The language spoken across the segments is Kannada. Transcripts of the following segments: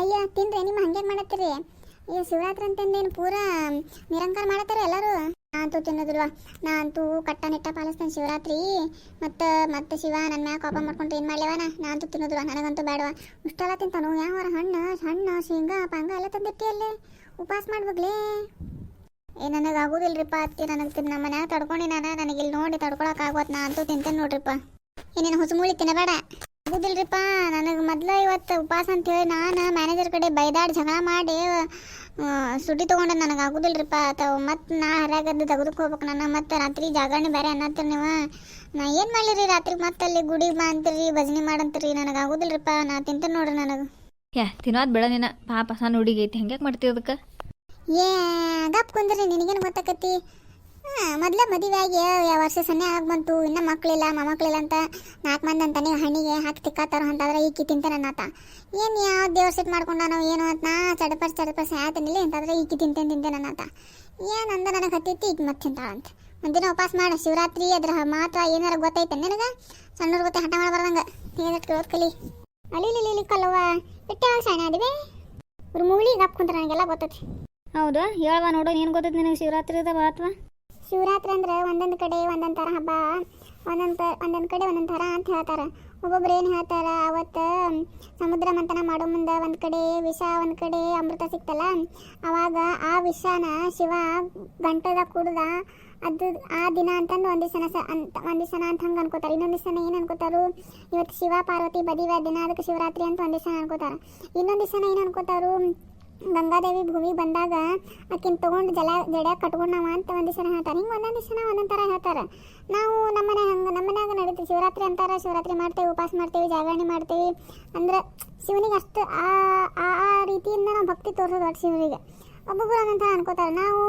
ಅಯ್ಯ ತಿನ್ರಿ ನಿಮ್ಮ ಹಂಗೆ ಮಾಡತ್ತೀರಿ? ಈ ಶಿವರಾತ್ರಿ ಅಂತಂದೇನು ಪೂರಾ ನಿರಂಕಾರ ಮಾಡತ್ತಾರ ಎಲ್ಲರೂ? ನಾನಂತೂ ತಿನ್ನೋದಿಲ್ವಾ? ನಾನಂತೂ ಕಟ್ಟ ನಿಟ್ಟ ಪಾಲಿಸ್ತೇನೆ ಶಿವರಾತ್ರಿ. ಮತ್ತೆ ಮತ್ತೆ ಶಿವ ನನ್ನ ಮ್ಯಾಗ ಕೋಪ ಮಾಡ್ಕೊಂಡು ಏನು ಮಾಡ್ಲೇವನ ನಾ ಅಂತೂ ತಿನ್ನೋದಿಲ್ವಾ? ನನಗಂತೂ ಬೇಡವ ಇಷ್ಟೆಲ್ಲ ತಿಂತಾನು ಯಾವ ಹಣ್ಣು ಹಣ್ಣು, ಶೇಂಗಾ, ಪಂಗ ಎಲ್ಲ ತಂದಿಟ್ಟಿ ಅಲ್ಲೇ? ಉಪವಾಸ ಮಾಡ್ಬೇಕ್ಲೇ ಏ, ನನಗೆ ಆಗೋದಿಲ್ರಿಪ್ಪ ಅತ್ತಿ, ನನಗೆ ನಮ್ಮ ಮನ್ಯಾಗ ತಡ್ಕೊಂಡಿ ನಾನು. ನನಗೆ ಇಲ್ಲಿ ನೋಡಿ ತಡ್ಕೊಳಕ್ ಆಗೋತ್ ನಾ ಅಂತೂ ತಿಂತೇನೆ ನೋಡ್ರಿಪ್ಪ. ಏನೇನು ಹೊಸಮೂಳಿ ತಿನ್ನಬೇಡ. ಆಗುದಿಲ್ರಿಪ್ಪ? ನನಗೆ ಮೊದ್ಲು ಇವತ್ತು ಉಪವಾಸ ಅಂತ ಹೇಳಿ ನಾನು ಮ್ಯಾನೇಜರ್ ಕಡೆ ಬೈದಾಡಿ ಜಗಳ ಮಾಡಿ ಸುಟಿ ತೊಗೊಂಡೆ ನನಗೆ ಆಗುದಿಲ್ರಿಪ್ಪ. ಅಥವಾ ಮತ್ತೆ ನಾ ಹರ್ಯಾಗದ್ದು ತೆಗೆದಕ್ಕೆ ಹೋಗ್ಬೇಕು ನಾನು ಮತ್ತೆ ರಾತ್ರಿ ಜಾಗರಣೆ ಬೇರೆ ಅನ್ನತ್ತೀರಿ ನೀವು. ನಾ ಏನು ಮಾಡಲಿರಿ ರಾತ್ರಿ ಮತ್ತೆ ಅಲ್ಲಿ ಗುಡಿ ಬಾ ಅಂತೀರಿ ಭಜನೆ ಮಾಡಂತೀರಿ ನನಗೆ ಆಗುದಿಲ್ರಿಪ್ಪ. ನಾ ತಿಂತೆ ನೋಡ್ರಿ ನನಗೆ. ಯಾ ತಿನ್ನೋದು ಬೇಡ ನೀನು. ಪಾಪ ಸಣ್ಣ ಹುಡುಗಿ ಐತಿ ಹೆಂಗ್ಯಾಕೆ ಮಾಡ್ತೀವಿ ಅದಕ್ಕೆ? ಏ ಗಪ್ ಕುಂದ್ರಿ ನಿನಗೇನು ಗೊತ್ತಾಕತಿ ಮೊದಲೇ ಮದುವೆ ಆಗಿ ಯಾವ ವರ್ಷ ಸನ್ನೆ ಆಗಿ ಬಂತು. ಇನ್ನೂ ಮಕ್ಕಳಿಲ್ಲ ಮೊಮ್ಮಕ್ಕಳಿಲ್ಲ ಅಂತ ನಾಲ್ಕು ಮಂದಿ ಅಂತಾನೆ ಹಣ್ಣಿಗೆ ಹಾಕಿ ತಿಕ್ಕಾತಾರ ಅಂತಂದ್ರೆ ಈಕಿ ತಿಂತೇನೆ ಅನ್ನತ ಏನು ಯಾವ ದೇವ್ರ ಸೆಟ್ ಮಾಡ್ಕೊಂಡ ನಾವು ಏನು ಅಂತ ನಾ ಚಡಪರ್ಸ್ ಚಡಪರ್ಸ್ ಆತನಿಲ್ಲ ಅಂತಂದ್ರೆ ಈಕಿ ತಿಂತೇನೆ ತಿಂತೇನೆ ಅನ್ನತ ಏನಂದ ನನಗೆ ಹತ್ತಿತ್ತು ಈಗ ಮತ್ತೆ ತಿಂತಾಳ ಅಂತ. ಒಂದಿನ ಉಪವಾಸ ಮಾಡ, ಶಿವರಾತ್ರಿ ಅದ್ರ ಮಾತ್ರ ಏನಾರ ಗೊತ್ತೈತೆ ನಿನಗೆ? ಸಣ್ಣ ಗೊತ್ತೆ ಹಠ ಮಾಡಬಾರ್ದಂಗೆ ಏನಾರು ಕೇಳೋದು ಕಲಿ ಅಲಿಲಿ ಕಲ್ಲವ್ವ. ಬಿಟ್ಟೆ ಸಣ್ಣ ಅದಿವೆ? ಇವ್ರು ಮೂಳಿ ಗಪ್ಕೊಂತಾರೆ ಕುಂತ್ರ ನನಗೆಲ್ಲ ಗೊತ್ತೈತಿ. ಹೌದು, ಹೇಳುವ ನೋಡು, ನೀನು ಗೊತ್ತೈತಿ ನಿನಗೆ ಶಿವರಾತ್ರಿದ ಬಾತ್ವಾ ಶಿವರಾತ್ರಿ ಅಂದ್ರೆ ಒಂದೊಂದು ಕಡೆ ಒಂದೊಂದು ಥರ ಹಬ್ಬ, ಒಂದೊಂದು ಒಂದೊಂದು ಕಡೆ ಒಂದೊಂದು ಥರ ಅಂತ ಹೇಳ್ತಾರೆ. ಒಬ್ಬೊಬ್ರು ಏನು ಹೇಳ್ತಾರೆ, ಅವತ್ತು ಸಮುದ್ರ ಮಂಥನ ಮಾಡೋ ಮುಂದೆ ಒಂದು ಕಡೆ ವಿಷ, ಒಂದು ಕಡೆ ಅಮೃತ ಸಿಕ್ತಲ್ಲ, ಅವಾಗ ಆ ವಿಷನ ಶಿವ ಗಂಟದ ಕುಡ್ದ ಅದು ಆ ದಿನ ಅಂತಂದು ಒಂದು ದಿವಸನ ಸ ಅಂತ ಒಂದು ದಿವಸನ ಅಂತ ಹಂಗೆ ಅನ್ಕೋತಾರೆ. ಇನ್ನೊಂದು ದಿವಸನ ಏನು ಅನ್ಕೋತಾರು, ಇವತ್ತು ಶಿವ, ಪಾರ್ವತಿ ಬದಿವೆ ದಿನ, ಅದಕ್ಕೆ ಶಿವರಾತ್ರಿ ಅಂತ ಒಂದು ದಿವಸ ಅನ್ಕೋತಾರೆ. ಇನ್ನೊಂದು ದಿವಸನ ಏನು ಅನ್ಕೋತಾರು ಗಂಗಾದೇವಿ ಭೂಮಿ ಬಂದಾಗ ಆಕಿನ ತೊಗೊಂಡು ಜಲ ಜಡ ಕಟ್ಕೊಂಡವ ಅಂತ ಒಂದು ದಿವಸ ಹೇಳ್ತಾರೆ ಹಿಂಗೆ ಒಂದೊಂದು ದಿವಸ ಒಂದೊಂದು ಥರ ಹೇಳ್ತಾರೆ. ನಾವು ನಮ್ಮನೆ ಹಂಗೆ ನಮ್ಮನ್ಯಾಗ ನಡೀತೀವಿ ಶಿವರಾತ್ರಿ ಅಂತಾರೆ, ಶಿವರಾತ್ರಿ ಮಾಡ್ತೇವೆ ಉಪವಾಸ ಮಾಡ್ತೀವಿ, ಜಾಗರಣೆ ಮಾಡ್ತೀವಿ. ಅಂದ್ರೆ ಶಿವನಿಗೆ ಅಷ್ಟು ಆ ಆ ರೀತಿಯಿಂದ ನಾವು ಭಕ್ತಿ ತೋರಿಸೋದು ಒಟ್ಟು ಶಿವನಿಗೆ ಒಬ್ಬೊಬ್ಬರು ಒಂದೊಂದು ಅನ್ಕೋತಾರೆ. ನಾವು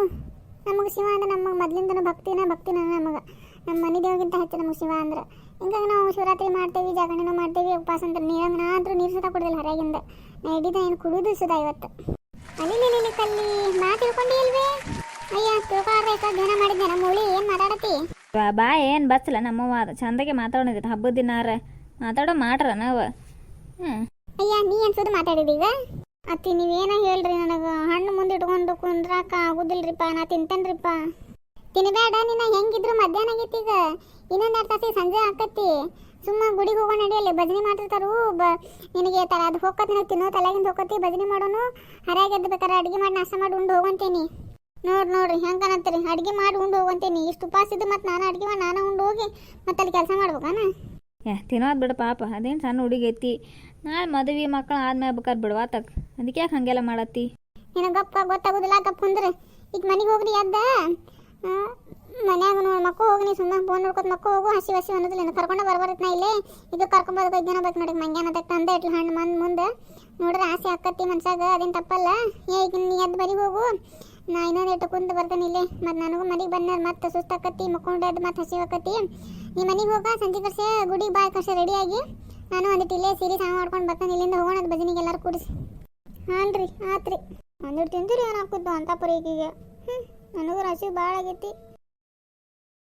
ನಮಗೆ ಶಿವ ಅಂದ್ರೆ ನಮಗೆ ಮೊದಲಿಂದನೂ ಭಕ್ತಿನ ಭಕ್ತಿನ ನಮಗೆ. ನಮ್ಮ ಮನೆ ದೇವಗಿಂತ ಹೆಚ್ಚು ನಮಗೆ ಶಿವ ಅಂದ್ರೆ ಹಿಂಗಾಗಿ ನಾವು ಶಿವರಾತ್ರಿ ಮಾಡ್ತೇವೆ ಜಾಗರಣೆನೂ ಮಾಡ್ತೇವೆ ಉಪವಾಸ ಅಂತ ನೀರಂಗೆ ನಾ ನೀರು ಸುತ್ತ ಕೊಡೋದಿಲ್ಲ ಹೊರಗಿಂದ. ನಾ ಹಿಡಿದ ಏನು ಕುಡಿದು ಸುದ ಇವತ್ತು. ಅಲ್ಲಿ ನಿನ್ನ ಕಲ್ಲಿ ಮಾ ತಿಳ್ಕೊಂಡಿ ಇಲ್ವೇ ಅಯ್ಯ ತಿಳ್ಕೊಳ್ರೆ ಧ್ಯಾನ ಮಾಡಿದ್ದೆ ನಮ್ಮ ಹುಳಿ ಏನು ಮಾತಾಡತಿ? ಬಾ ಏನು ಬಚ್ಚಲ ನಮ್ಮವ್ವ ಅದು. ಚಂದಗೆ ಮಾತಾಡೋದಿತ್ತು ಹಬ್ಬದ ದಿನಾರ ಮಾತಾಡೋ ಮಾಡ್ರ ನಾವು. ಅಯ್ಯ ನೀ ಅನ್ಸೋದು ಮಾತಾಡಿದೀಗ ಅತ್ತಿ ನೀವೇನ ಹೇಳ್ರಿ ನನಗೆ? ಹಣ್ಣು ಮುಂದೆ ಇಟ್ಕೊಂಡು ಕುಂದ್ರಾಕ ಆಗುದಿಲ್ರಿಪ್ಪ ನಾ ತಿಂತೇನ್ರಿಪ್ಪ ತಿನ್ಬೇಡ ನಿನ್ನ ಹೆಂಗಿದ್ರು ಮಧ್ಯಾಹ್ನ ಆಗೈತಿ ಈಗ. ಇನ್ನೊಂದು ಎರಡು ತಾಸಿಗೆ ಸಂಜೆ ಆಕತ್ತಿ ಸುಮ್ಮ ಗುಡಿಗೆ ಹೋಗೋಣ ನಡಿಯಲ್ಲಿ ಭಜನೆ ಮಾಡಿರ್ತಾರು ಬ ನಿನಗೆ ತರ ಅದು ಹೋಗತ್ತೆ ನಾವು ತಿನ್ನೋ ತಲೆಗಿಂದ ಹೋಗತ್ತಿ ಭಜನೆ ಮಾಡೋನು. ಹರ್ಯಾಗ ಎದ್ದು ಬೇಕಾರೆ ಅಡುಗೆ ಮಾಡಿ ನಾಷ್ಟ ಮಾಡಿ ಉಂಡು ಹೋಗಂತೇನಿ. ನೋಡ್ರಿ ನೋಡ್ರಿ ಹೆಂಗೆ ಅನ್ನತ್ತೀರಿ ಅಡುಗೆ ಮಾಡಿ ಉಂಡು ಹೋಗಂತೇನಿ. ಇಷ್ಟು ಉಪವಾಸ ಇದ್ದು ಮತ್ತೆ ನಾನು ಅಡುಗೆ ಮಾಡಿ ನಾನು ಉಂಡು ಹೋಗಿ ಮತ್ತೆ ಅಲ್ಲಿ ಕೆಲಸ ಮಾಡ್ಬೇಕಾನ? ಏ ತಿನ್ನೋದು ಬಿಡು ಪಾಪ. ಅದೇನು ಸಣ್ಣ ಹುಡುಗಿ ಐತಿ. ನಾಳೆ ಮದುವೆ ಮಕ್ಕಳು ಆದ್ಮೇಲೆ ಬೇಕಾದ್ರೆ ಬಿಡುವ ತಕ್. ಅದಕ್ಕೆ ಯಾಕೆ ಹಂಗೆಲ್ಲ ಮಾಡತ್ತಿ? ನಿನಗೆ ಗಪ್ಪ ಗೊತ್ತಾಗೋದಿಲ್ಲ ಗಪ್ಪ ಅಂದ್ರೆ ಈಗ ಮನೆಗೆ ಹೋಗ್ರಿ ಎದ್ದ. ಮನ್ಯಾಗ ನೋಡಿ ಮಕ್ಕಳು ಹೋಗಿ, ನೀ ಸುಮ್ಮನೆ ಫೋನ್ ನೋಡ್ಕೊತ ಮಕ್ಕಳು ಹೋಗು, ಹಸಿ ಹಸಿ ಅನ್ನೋದಿಲ್ಲ. ಕರ್ಕೊಂಡು ಬರ್ಬಾರತ್ ನಾ ಇಲ್ಲೇ. ಇದು ಕರ್ಕೊಂಬರ್ದು ಇದ್ದೇನೋ ಬೇಕು ನೋಡಿ ಮಂಗ್ಯಾನ ಅದಕ್ಕೆ ತಂದೆ ಇಟ್ಲು ಹಣ್ಣು ಮನ್ ಮುಂದೆ. ನೋಡ್ರೆ ಆಸೆ ಆಕತ್ತಿ ಮನ್ಸಾಗ, ಅದೇನು ತಪ್ಪಲ್ಲ. ಏ, ಈಗ ನೀ ಎದ್ದು ಬರಿ ಹೋಗು. ನಾ ಇನ್ನೊಂದು ಇಟ್ಟು ಕುಂತು ಬರ್ತೇನೆ ಇಲ್ಲೇ. ಮತ್ತು ನನಗೂ ಮನೆಗೆ ಬಂದ ಮತ್ತೆ ಸುಸ್ತಾಕತ್ತಿ ಮಕ್ಕೊಂಡು ಎದ್ದು ಮತ್ತೆ ಹಸಿ ಆಕತ್ತಿ ನೀ ಮನೆಗೆ ಹೋಗ, ಸಂಜೆ ಕರ್ಸೆ, ಗುಡಿಗೆ ಬಾಯ್ ಕರ್ಸೆ ರೆಡಿಯಾಗಿ ನಾನು ಒಂದಿಟ್ಟು ಇಲ್ಲೇ ಸೀರೆ ಸಾಂಗ್ ಮಾಡ್ಕೊಂಡು ಬರ್ತೇನೆ ಇಲ್ಲಿಂದ ಹೋಗೋಣ, ಅದು ಎಲ್ಲರೂ ಕೂಡಿಸಿ. ಹಾನ್ ರೀ ಆತ್ರಿ ಒಂದಿಟ್ಟು ತಿಂತೀರಿ ಅಂತ ಪರೀಕಿಗೆ ಹ್ಞೂ ನನಗೂ ರಸಿ ಭಾಳ ಆಗೈತಿ.